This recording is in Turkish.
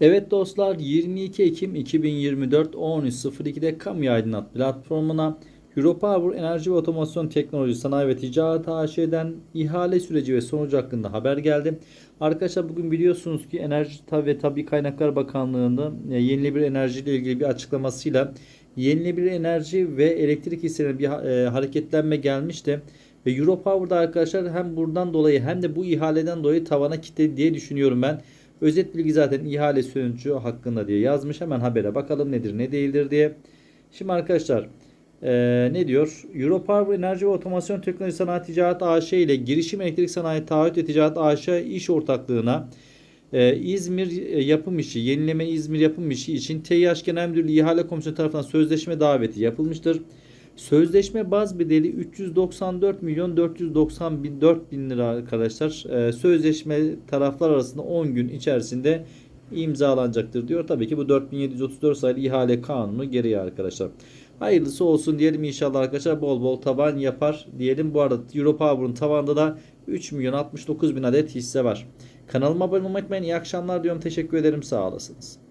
Evet dostlar 22 Ekim 2024 13.02'de Kamu Aydınlat platformuna Europower Enerji ve Otomasyon Teknoloji Sanayi ve Ticaret AŞ'den ihale süreci ve sonucu hakkında haber geldi. Arkadaşlar bugün biliyorsunuz ki Enerji ve Tabi Kaynaklar Bakanlığı'nda e, yenilenebilir enerji ile ilgili bir açıklamasıyla yenilenebilir enerji ve elektrik hisselerine bir e, hareketlenme gelmişti. Ve Europower'da arkadaşlar hem buradan dolayı hem de bu ihaleden dolayı tavana kilitledi diye düşünüyorum ben. Özet bilgi zaten ihale sonucu hakkında diye yazmış. Hemen habere bakalım nedir ne değildir diye. Şimdi arkadaşlar eee, ne diyor? Europower Enerji ve Otomasyon Teknoloji Sanayi Ticaret AŞ ile Girişim Elektrik Sanayi Taahhüt ve Ticaret AŞ iş ortaklığına eee, İzmir e, yapım işi, yenileme İzmir yapım işi için TİH Genel Müdürlüğü İhale Komisyonu tarafından sözleşme daveti yapılmıştır. Sözleşme baz bedeli 394 milyon 494 bin lira arkadaşlar. Ee, sözleşme taraflar arasında 10 gün içerisinde imzalanacaktır diyor. Tabii ki bu 4734 sayılı ihale kanunu gereği arkadaşlar. Hayırlısı olsun diyelim inşallah arkadaşlar bol bol taban yapar diyelim. Bu arada Europower'ın tavanda da 3 milyon 69 bin adet hisse var. Kanalıma abone olmayı unutmayın. İyi akşamlar diyorum. Teşekkür ederim. Sağ olasınız.